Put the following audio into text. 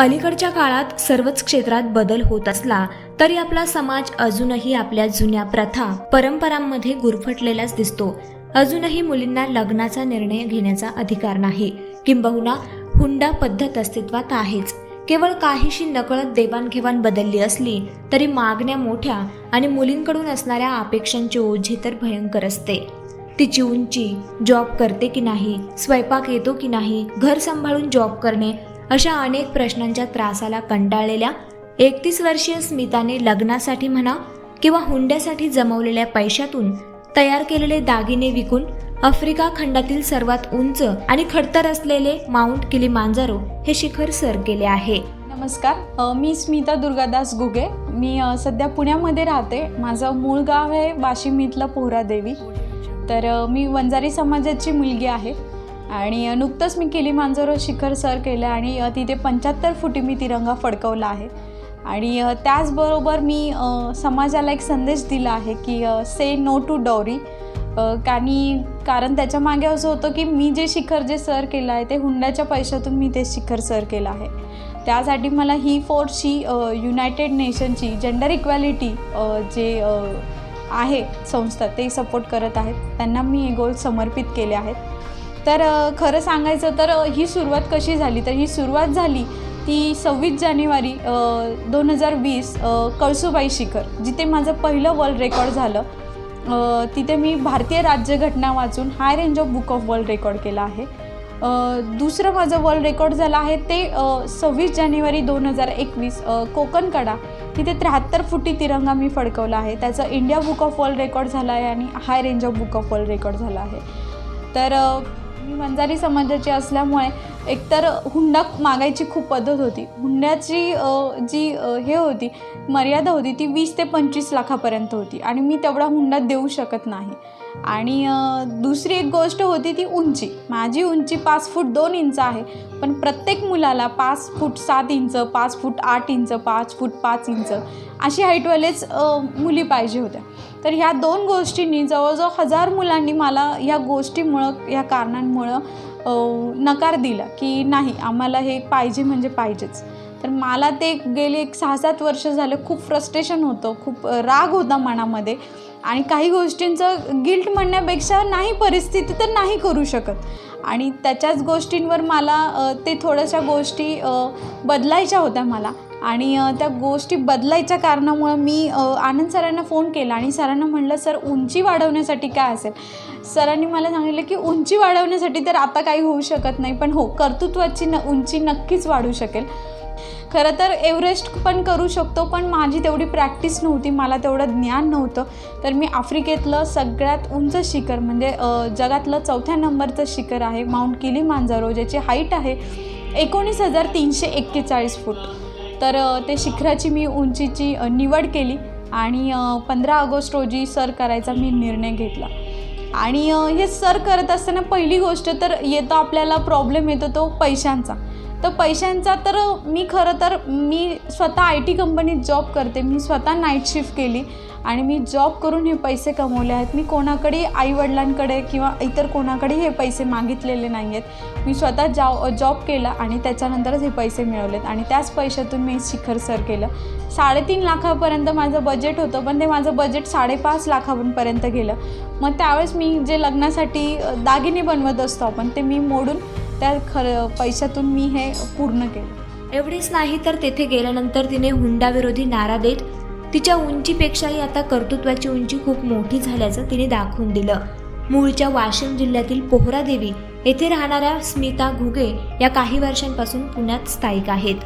अलीकडच्या काळात सर्वच क्षेत्रात बदल होत असला तरी आपला समाज अजूनही आपल्या जुन्या प्रथा परंपरांमध्ये गुरफटलेलाच दिसतो. अजूनही मुलींना लग्नाचा निर्णय घेण्याचा अधिकार नाही. किंबहुना हुंडा पद्धत अस्तित्वात आहेच. केवळ काहीशी नकळत देवाणघेवाण बदलली असली तरी मागण्या मोठ्या आणि मुलींकडून असणाऱ्या अपेक्षांची ओझे तर भयंकर असते. तिची उंची जॉब करते की नाही स्वयंपाक येतो की नाही घर सांभाळून जॉब करणे अशा अनेक प्रश्नांच्या त्रासाला कंटाळलेल्या एकतीस वर्षीय स्मिताने लग्नासाठी म्हणा किंवा हुंड्यासाठी जमवलेल्या पैशातून तयार केलेले दागिने विकून आफ्रिका खंडातील सर्वात उंच आणि खडतर असलेले माउंट किलीमांजारो हे शिखर सर केले आहे. नमस्कार. मी स्मिता दुर्गादास गुगे. मी सध्या पुण्यामध्ये राहते. माझं मूळ गाव आहे वाशिम इथलं पोहरादेवी. तर मी वंजारी समाजाची मुलगी आहे. आणि नुकतंच मी किलीमांजारो शिखर सर केलं आणि तिथे पंच्याहत्तर फुटी मी तिरंगा फडकवला आहे. आणि त्याचबरोबर मी समाजाला एक संदेश दिला आहे की से नो टू डॉरी आणि कारण त्याच्यामागे असं होतं की मी जे शिखर जे सर केलं आहे ते हुंड्याच्या पैशातून मी ते शिखर सर केलं आहे. त्यासाठी मला ही फोर्सची युनायटेड नेशनची जेंडर इक्वॅलिटी जे आहे संस्था ते सपोर्ट करत आहेत. त्यांना मी हे गोल समर्पित केले आहेत. तर खरं सांगायचं तर ही सुरुवात कशी झाली? तर ही सुरुवात झाली ती सव्वीस जानेवारी दोन हजार वीस कळसुबाई शिखर जिथे माझं पहिलं वर्ल्ड रेकॉर्ड झालं. तिथे मी भारतीय राज्यघटना वाचून high range of book of world record केला आहे. दुसरं माझं वर्ल्ड रेकॉर्ड झालं आहे ते सव्वीस जानेवारी दोन हजार एकवीस कोकणकडा. तिथे त्र्याहत्तर फुटी तिरंगा मी फडकवला आहे. त्याचं India book of world record झालं आहे आणि high range of book of world record झाला आहे. तर मी वंजारी समाजाची असल्यामुळे एकतर हुंडा मागायची खूप पद्धत होती. हुंड्याची जी हे होती मर्यादा होती ती वीस ते पंचवीस लाखापर्यंत होती आणि मी तेवढा हुंडा देऊ शकत नाही. आणि दुसरी एक गोष्ट होती ती उंची. माझी उंची पाच फूट दोन इंच आहे पण प्रत्येक मुलाला पाच फूट सात इंच पाच फूट आठ इंच पाच फूट पाच इंच अशी हाईटवालेच मुली पाहिजे होत्या. तर ह्या दोन गोष्टींनी जवळजवळ हजार मुलांनी मला ह्या गोष्टीमुळं ह्या कारणांमुळं नकार दिला की नाही आम्हाला हे पाहिजे म्हणजे पाहिजेच. तर मला ते गेले एक सहा सात वर्ष झालं खूप फ्रस्ट्रेशन होतं खूप राग होता मनामध्ये. आणि काही गोष्टींचं गिल्ट म्हणण्यापेक्षा नाही परिस्थिती तर नाही करू शकत. आणि त्याच्याच गोष्टींवर मला ते थोड्याशा गोष्टी बदलायच्या होत्या मला. आणि त्या गोष्टी बदलायच्या कारणामुळं मी आनंद सरांना फोन केला आणि सरांना म्हणलं सर उंची वाढवण्यासाठी काय असेल? सरांनी मला सांगितलं की उंची वाढवण्यासाठी तर आता काही होऊ शकत नाही पण हो कर्तृत्वाची न उंची नक्कीच वाढू शकेल. खरं तर एव्हरेस्ट पण करू शकतो पण माझी तेवढी प्रॅक्टिस नव्हती मला तेवढं ज्ञान नव्हतं. तर मी आफ्रिकेतलं सगळ्यात उंच शिखर म्हणजे जगातलं चौथ्या नंबरचं शिखर आहे माउंट किलीमांजारो ज्याची हाईट आहे एकोणीस हजार तीनशे एक्केचाळीस फूट. तर ते शिखराची मी उंचीची निवड केली आणि पंधरा ऑगस्ट रोजी सर करायचा मी निर्णय घेतला. आणि हे सर करत असताना पहिली गोष्ट तर येतो आपल्याला प्रॉब्लेम येतो तो पैशांचा. तर पैशांचा तर मी खरं तर मी स्वतः आय टी कंपनीत जॉब करते. मी स्वतः नाईट शिफ्ट केली आणि मी जॉब करून हे पैसे कमवले आहेत. मी कोणाकडे आईवडिलांकडे किंवा इतर कोणाकडे हे पैसे मागितलेले नाही आहेत मी स्वतः जाव जॉब केला आणि त्याच्यानंतरच हे पैसे मिळवलेत. आणि त्याच पैशातून मी शिखर सर केलं. साडेतीन लाखापर्यंत माझं बजेट होतं पण ते माझं बजेट साडेपाच लाखापर्यंत गेलं. मग त्यावेळेस मी जे लग्नासाठी दागिने बनवत असतो आपण ते मी मोडून त्या खरं पैशातून मी हे पूर्ण केलं. एवढेच नाही तर तेथे गेल्यानंतर तिने हुंडाविरोधी नारा देत तिच्या उंचीपेक्षाही आता कर्तृत्वाची उंची खूप मोठी झाल्याचं तिने दाखवून दिलं. मूळच्या वाशिम जिल्ह्यातील पोहरादेवी येथे राहणाऱ्या स्मिता घुगे या काही वर्षांपासून पुण्यात स्थायिक आहेत.